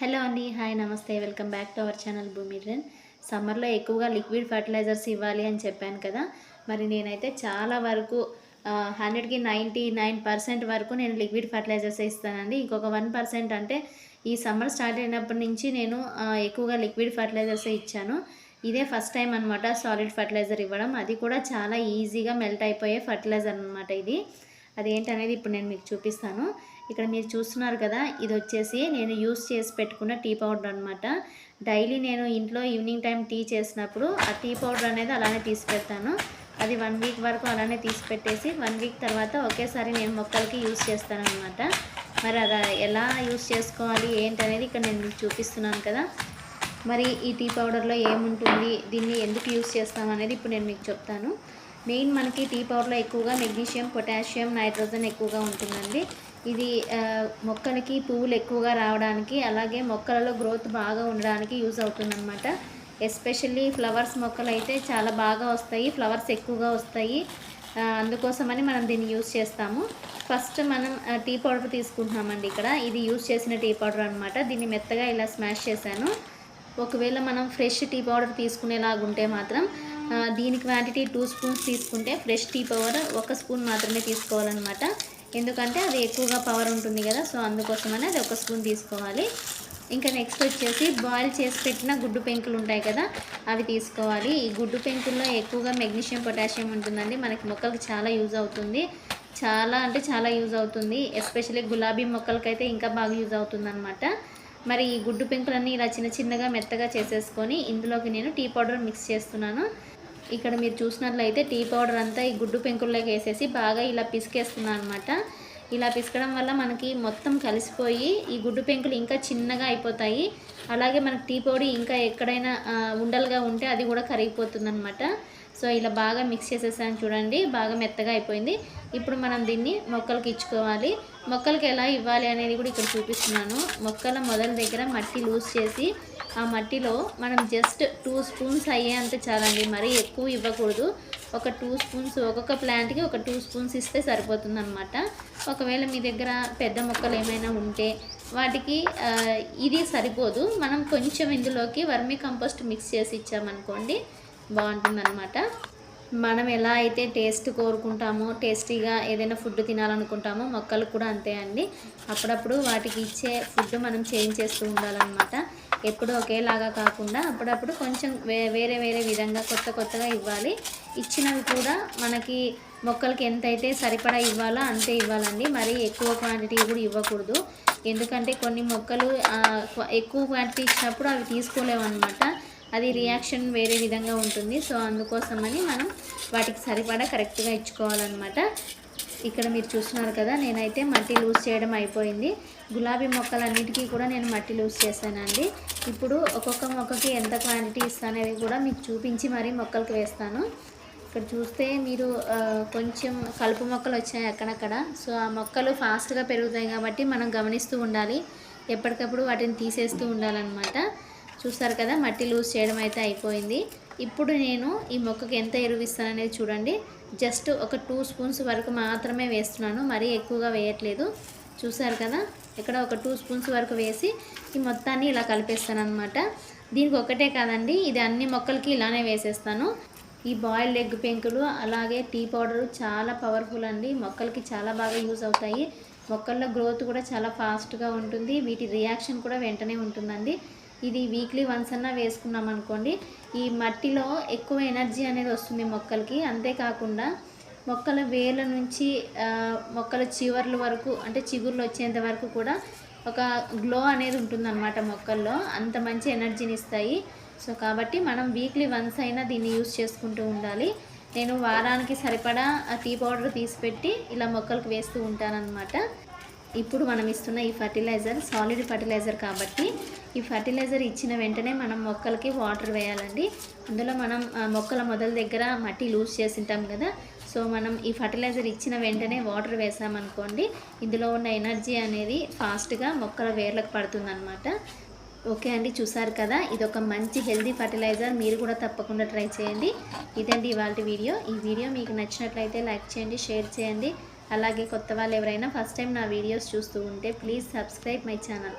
Hello అండి hi నమస్తే. Welcome back to our channel భూమిరన్ సమ్మర్లో ఎక్కువగా లిక్విడ్ ఫర్టిలైజర్స్ ఇవ్వాలి అని చెప్పాను కదా. మరి నేనైతే చాలా వరకు హండ్రెడ్కి నైంటీ నైన్ పర్సెంట్ వరకు నేను లిక్విడ్ ఫర్టిలైజర్స్ ఇస్తానండి. ఇంకొక వన్ పర్సెంట్ అంటే ఈ సమ్మర్ స్టార్ట్ అయినప్పటి నుంచి నేను ఎక్కువగా లిక్విడ్ ఫర్టిలైజర్స్ ఇచ్చాను. ఇదే ఫస్ట్ టైం అనమాట సాలిడ్ ఫర్టిలైజర్ ఇవ్వడం. అది కూడా చాలా ఈజీగా మెల్ట్ అయిపోయే ఫర్టిలైజర్ అనమాట ఇది. అదేంటనేది ఇప్పుడు నేను మీకు చూపిస్తాను. ఇక్కడ మీరు చూస్తున్నారు కదా ఇది వచ్చేసి నేను యూస్ చేసి పెట్టుకున్న టీ పౌడర్ అనమాట డైలీ నేను ఇంట్లో ఈవినింగ్ టైం టీ చేసినప్పుడు ఆ టీ పౌడర్ అనేది అలానే తీసి పెడతాను అది వన్ వీక్ వరకు అలానే తీసి పెట్టేసి వన్ వీక్ తర్వాత ఒకేసారి నేను మొక్కలకి యూస్ చేస్తాను అనమాట మరి అది ఎలా యూస్ చేసుకోవాలి ఏంటనేది ఇక్కడ నేను మీకు చూపిస్తున్నాను కదా. మరి ఈ టీ పౌడర్లో ఏముంటుంది దీన్ని ఎందుకు యూస్ చేస్తాం అనేది ఇప్పుడు నేను మీకు చెప్తాను. మెయిన్ మనకి టీ పౌడర్లో ఎక్కువగా మెగ్నీషియం పొటాషియం నైట్రోజన్ ఎక్కువగా ఉంటుందండి. ఇది మొక్కలకి పువ్వులు ఎక్కువగా రావడానికి అలాగే మొక్కలలో గ్రోత్ బాగా ఉండడానికి యూజ్ అవుతుందన్నమాట. ఎస్పెషల్లీ ఫ్లవర్స్ మొక్కలు అయితే చాలా బాగా వస్తాయి ఫ్లవర్స్ ఎక్కువగా వస్తాయి. అందుకోసమని మనం దీన్ని యూజ్ చేస్తాము. ఫస్ట్ మనం టీ పౌడర్ తీసుకుంటున్నామండి ఇక్కడ. ఇది యూజ్ చేసిన టీ పౌడర్ అనమాట దీన్ని మెత్తగా ఇలా స్మాష్ చేశాను. ఒకవేళ మనం ఫ్రెష్ టీ పౌడర్ తీసుకునేలాగా ఉంటే మాత్రం దీని క్వాంటిటీ టూ స్పూన్స్ తీసుకుంటే ఫ్రెష్ టీ పవర్ ఒక స్పూన్ మాత్రమే తీసుకోవాలన్నమాట. ఎందుకంటే అది ఎక్కువగా పవర్ ఉంటుంది కదా సో అందుకోసమని అది ఒక స్పూన్ తీసుకోవాలి. ఇంకా నెక్స్ట్ వచ్చేసి బాయిల్ చేసి పెట్టిన గుడ్డు పెంకులు ఉంటాయి కదా అవి తీసుకోవాలి. ఈ గుడ్డు పెంకుల్లో ఎక్కువగా మెగ్నీషియం పొటాషియం ఉంటుందండి. మనకి మొక్కలకు చాలా యూజ్ అవుతుంది. చాలా అంటే చాలా యూజ్ అవుతుంది. ఎస్పెషల్లీ గులాబీ మొక్కలకైతే ఇంకా బాగా యూజ్ అవుతుంది మరి ఈ గుడ్డు పెంకులన్నీ ఇలా చిన్న చిన్నగా మెత్తగా చేసేసుకొని ఇందులోకి నేను టీ పౌడర్ మిక్స్ చేస్తున్నాను. ఇక్కడ మీరు చూసినట్లయితే టీ పౌడర్ అంతా ఈ గుడ్డు పెంకుల్లోకి వేసేసి బాగా ఇలా పిసికేస్తున్నాను అనమాట ఇలా పిసకడం వల్ల మనకి మొత్తం కలిసిపోయి ఈ గుడ్డు పెంకులు ఇంకా చిన్నగా అయిపోతాయి. అలాగే మనకి టీ పొడి ఇంకా ఎక్కడైనా ఉండలుగా ఉంటే అది కూడా కరిగిపోతుంది అనమాట సో ఇలా బాగా మిక్స్ చేసేసాను చూడండి బాగా మెత్తగా అయిపోయింది. ఇప్పుడు మనం దీన్ని మొక్కలకి ఇచ్చుకోవాలి. మొక్కలకి ఎలా ఇవ్వాలి అనేది కూడా ఇక్కడ చూపిస్తున్నాను. మొక్కల మొదల దగ్గర మట్టి లూజ్ చేసి ఆ మట్టిలో మనం జస్ట్ టూ స్పూన్స్ అయ్యేంత చాలండి. మరీ ఎక్కువ ఇవ్వకూడదు. ఒక టూ స్పూన్స్ ఒక్కొక్క ప్లాంట్కి ఒక టూ స్పూన్స్ ఇస్తే సరిపోతుంది అనమాట ఒకవేళ మీ దగ్గర పెద్ద మొక్కలు ఏమైనా ఉంటే వాటికి ఇది సరిపోదు. మనం కొంచెం ఇందులోకి వర్మీ కంపోస్ట్ మిక్స్ చేసి ఇచ్చామనుకోండి బాగుంటుందన్నమాట. మనం ఎలా అయితే టేస్ట్ కోరుకుంటామో టేస్టీగా ఏదైనా ఫుడ్ తినాలనుకుంటామో మొక్కలు కూడా అంతే అండి. అప్పుడప్పుడు వాటికి ఇచ్చే ఫుడ్ మనం చేంజ్ చేస్తూ ఉండాలన్నమాట. ఎప్పుడు ఒకేలాగా కాకుండా అప్పుడప్పుడు కొంచెం వే వేరే వేరే విధంగా కొత్త కొత్తగా ఇవ్వాలి. ఇచ్చినవి కూడా మనకి మొక్కలకి ఎంతైతే సరిపడా ఇవ్వాలో అంతే ఇవ్వాలండి. మరి ఎక్కువ క్వాంటిటీ కూడా ఇవ్వకూడదు. ఎందుకంటే కొన్ని మొక్కలు ఎక్కువ క్వాంటిటీ ఇచ్చినప్పుడు అవి తీసుకోలేమన్నమాట అది రియాక్షన్ వేరే విధంగా ఉంటుంది. సో అందుకోసమని మనం వాటికి సరిపడా కరెక్ట్గా ఇచ్చుకోవాలన్నమాట. ఇక్కడ మీరు చూస్తున్నారు కదా నేనైతే మట్టి లూజ్ చేయడం అయిపోయింది. గులాబీ మొక్కలన్నిటికీ కూడా నేను మట్టి లూజ్ చేశానండి. ఇప్పుడు ఒక్కొక్క మొక్కకి ఎంత క్వాంటిటీ ఇస్తానేది కూడా మీకు చూపించి మరీ మొక్కలకి వేస్తాను. ఇక్కడ చూస్తే మీరు కొంచెం కలుపు మొక్కలు వచ్చాయి అక్కడక్కడ. సో ఆ మొక్కలు ఫాస్ట్గా పెరుగుతాయి కాబట్టి మనం గమనిస్తూ ఉండాలి. ఎప్పటికప్పుడు వాటిని తీసేస్తూ ఉండాలన్నమాట. చూస్తారు కదా మట్టి లూజ్ చేయడం అయితే అయిపోయింది. ఇప్పుడు నేను ఈ మొక్కకి ఎంత ఎరువు ఇస్తాననేది చూడండి. జస్ట్ ఒక టూ స్పూన్స్ వరకు మాత్రమే వేస్తున్నాను. మరీ ఎక్కువగా వేయట్లేదు. చూసారు కదా? ఇక్కడ ఒక టూ స్పూన్స్ వరకు వేసి ఈ మొత్తాన్ని ఇలా కలిపేస్తాను అనమాట దీనికి ఒకటే కాదండి. ఇది అన్ని మొక్కలకి ఇలానే వేసేస్తాను. ఈ బాయిల్డ్ ఎగ్ పెంకులు అలాగే టీ పౌడరు చాలా పవర్ఫుల్ అండి. మొక్కలకి చాలా బాగా యూజ్ అవుతాయి. మొక్కల్లో గ్రోత్ కూడా చాలా ఫాస్ట్గా ఉంటుంది. వీటి రియాక్షన్ కూడా వెంటనే ఉంటుందండి. ఇది వీక్లీ వన్స్ అన్నా వేసుకున్నాం అనుకోండి ఈ మట్టిలో ఎక్కువ ఎనర్జీ అనేది వస్తుంది మొక్కలకి. అంతేకాకుండా మొక్కల వేర్ల నుంచి మొక్కల చివర్ల వరకు అంటే చిగుర్లు వచ్చేంత వరకు కూడా ఒక గ్లో అనేది ఉంటుందన్నమాట మొక్కల్లో. అంత మంచి ఎనర్జీని ఇస్తాయి. సో కాబట్టి మనం వీక్లీ వన్స్ అయినా దీన్ని యూస్ చేసుకుంటూ ఉండాలి. నేను వారానికి సరిపడా ఆ టీ పౌడర్ తీసిపెట్టి ఇలా మొక్కలకు వేస్తూ ఉంటానన్నమాట. ఇప్పుడు మనం ఇస్తున్న ఈ ఫర్టిలైజర్ సాలిడ్ ఫర్టిలైజర్ కాబట్టి ఈ ఫర్టిలైజర్ ఇచ్చిన వెంటనే మనం మొక్కలకి వాటర్ వేయాలండి. అందులో మనం మొక్కల మొదల దగ్గర మట్టి లూజ్ చేసింటాం కదా. సో మనం ఈ ఫర్టిలైజర్ ఇచ్చిన వెంటనే వాటర్ వేసామనుకోండి ఇందులో ఉన్న ఎనర్జీ అనేది ఫాస్ట్గా మొక్కల వేర్లకు పడుతుందన్నమాట. ఓకే అండి చూసారు కదా? ఇది ఒక మంచి హెల్దీ ఫర్టిలైజర్ మీరు కూడా తప్పకుండా ట్రై చేయండి. ఇదండి ఇవాళ వీడియో. ఈ వీడియో మీకు నచ్చినట్లయితే లైక్ చేయండి షేర్ చేయండి. అలాగే కొత్త వాళ్ళు ఎవరైనా ఫస్ట్ టైం నా వీడియోస్ చూస్తూ ఉంటే please subscribe my channel